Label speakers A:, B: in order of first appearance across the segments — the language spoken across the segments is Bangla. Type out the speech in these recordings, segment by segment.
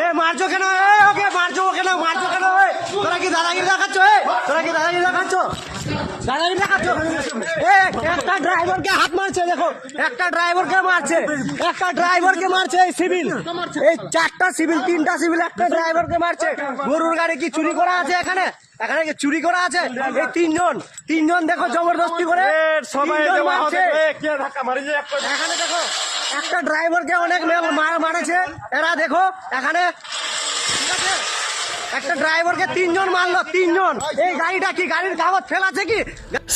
A: এ মারছো কেন? এ ওকে মারছো কেন? মারছো কেন? এ তোরা কি দাদাগিরি দেখাচ্ছ? এ তোরা কি দাদাগিরি দেখাচ্ছ? দাদাগিরি দেখাচ্ছ? এ একটা ড্রাইভারকে হাত মারছে দেখো। একটা ড্রাইভারকে মারছে। একটা ড্রাইভারকে মারছে এই সিভিল। এই চারটা সিভিল তিনটা সিভিল একটা ড্রাইভারকে মারছে। গরুর গাড়ি কি চুরি করা আছে এখানে? এখানে কি চুরি করা আছে? এই তিনজন তিনজন দেখো জবরদস্তি করে
B: সবাই কে
A: এখানে দেখো একটা ড্রাইভারকে অনেক মে- মার মারেছে। এরা দেখো এখানে ঠিক আছে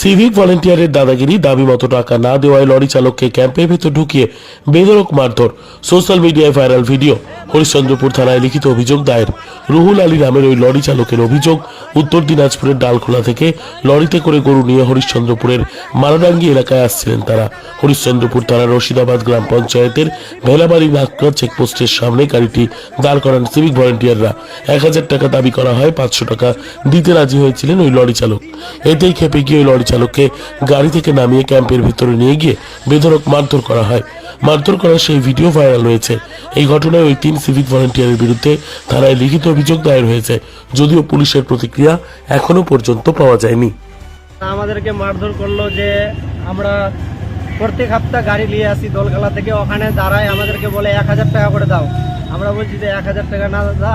C: সিভিক ভলেন্টিয়ারের দাদাগিরি দাবি মতো টাকা না দেওয়ায় লরি চালককে ক্যাম্পের ভেতর ঢুকিয়ে বেদরক মারধর। সোশ্যাল মিডিয়ায় ভাইরাল ভিডিও হরিশ্চন্দ্রপুর থানায় লিখিত অভিযোগ দায়ের। রুহুল আলী নামের ওই লরি চালকের অভিযোগ, উত্তর দিনাজপুরের ডালখোলা থেকে লরিতে করে গরু নিয়ে হরিশ্চন্দ্রপুরের মারাডাঙ্গি এলাকায় আসছিলেন তারা। হরিশ্চন্দ্রপুর থানার রশিদাবাদ গ্রাম পঞ্চায়েতের ভেলাবাড়ি নাকরা চেকপোস্টের সামনে গাড়িটি দাঁড় করান সিভিক ভলেন্টিয়াররা এক হাজার টাকা দাবি করা হয়, পাঁচশো টাকা দিতে রাজি হয়েছিলেন ওই লরি চালক। এতেই খেপে গিয়ে ওই লরি চালককে গাড়ি থেকে নামিয়ে ক্যাম্পের ভিতরে নিয়ে গিয়ে বেধরক মারধর করা হয়। মারধর করার সেই ভিডিও ভাইরাল হয়েছে। এই ঘটনায় ওই তিন সিভিক ভলেন্টিয়ারের বিরুদ্ধে থানায় লিখিত অভিযোগ দায়ের হয়েছে। যদিও পুলিশের প্রতিক্রিয়া এখনও পর্যন্ত পাওয়া যায়নি।
A: আমাদেরকে মারধর করল যে আমরা প্রত্যেক সপ্তাহ গাড়ি নিয়ে আসি দোলখালা থেকে। ওখানে দাঁড়ায় আমাদেরকে বলে, এক হাজার টাকা করে দাও। আমরা বলছি যে, এক হাজার টাকা না দা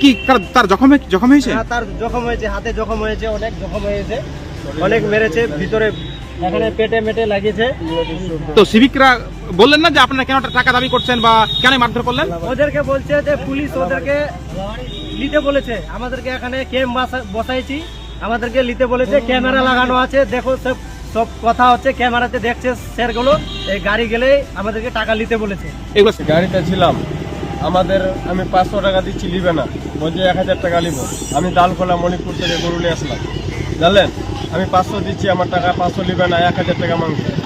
B: কি তার জখম জখম হয়েছে?
A: হ্যাঁ তার জখম হয়েছে হাতে জখম হয়েছে অনেক জখম হয়েছে অনেক মেরেছে ভিতরে এখানে পেটে মেটে লাগিয়েছে।
B: তো সিভিকরা বললেন না যে আপনারা কেন টাকা দাবি করছেন বা কেন মারধর করলেন?
A: ওদেরকে বলছে যে পুলিশ ওদেরকে নিতে বলেছে। আমাদেরকে এখানে ক্যাম্প বসাইছি। আমাদেরকে নিতে বলেছে ক্যামেরা লাগানো আছে। দেখো সব সব কথা হচ্ছে ক্যামেরাতে দেখছে স্যারগুলো। এই গাড়ি গেলে আমাদেরকে টাকা নিতে বলেছে।
B: এগুলো
D: গাড়িতে ছিলাম। আমাদের, আমি পাঁচশো টাকা দিচ্ছি নিবে না। বলছে এক হাজার টাকা নিব আমি ডালখোলা, মণিপুর থেকে গরুলে আসলাম। জানলেন? আমি পাঁচশো দিচ্ছি, আমার টাকা পাঁচশো নিবে না, এক হাজার টাকা মাংসে।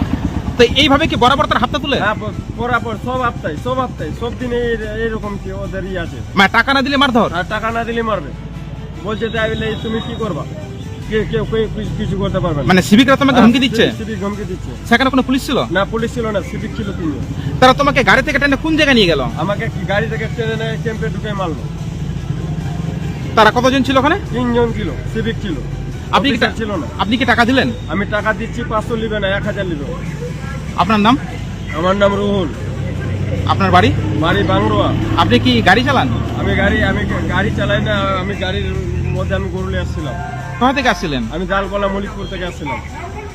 B: তো এইভাবে কি বরাবর তার হাতটা তুলে?
D: হ্যাঁ বরাবর সব সব সব দিনে কি ওদের ই আছে।
B: মানে টাকা না দিলে মারধর?
D: আর টাকা না দিলে মারবে। বলছে তুমি কি করবা? কেউ কেউ কিছু- কিছু করতে পারবে
B: মানে সিভিকরা তোমাকে হুমকি দিচ্ছে?
D: সিভিক হুমকি দিচ্ছে।
B: সেখানে কোনো পুলিশ ছিল?
D: না পুলিশ ছিল না সিভিক ছিল তিনজন।
B: তারা তোমাকে গাড়ি থেকে টেনে কোন জায়গায় নিয়ে গেল?
D: আমাকে গাড়ি থেকে ট্রেনে ক্যাম্পে ঢুকে মারলো?
B: তারা কতজন ছিল ওখানে?
D: তিনজন ছিল সিভিক ছিল।
B: আপনি কি
D: ছিল না।
B: আপনি কি টাকা দিলেন?
D: আমি টাকা দিচ্ছি পাঁচশো নিবে না এক হাজার নিবে
B: আপনার নাম?
D: আমার নাম রুহুল।
B: আপনার বাড়ি?
D: বাড়ি বাংরোয়া
B: আপনি কি গাড়ি চালান?
D: আমি গাড়ি আমি গাড়ি চালাই না আমি গাড়ির মধ্যে আমি গরুলে আসছিলাম।
B: কোথা থেকে আসছিলেন?
D: আমি জালকলা মলিকপুর থেকে আসছিলাম।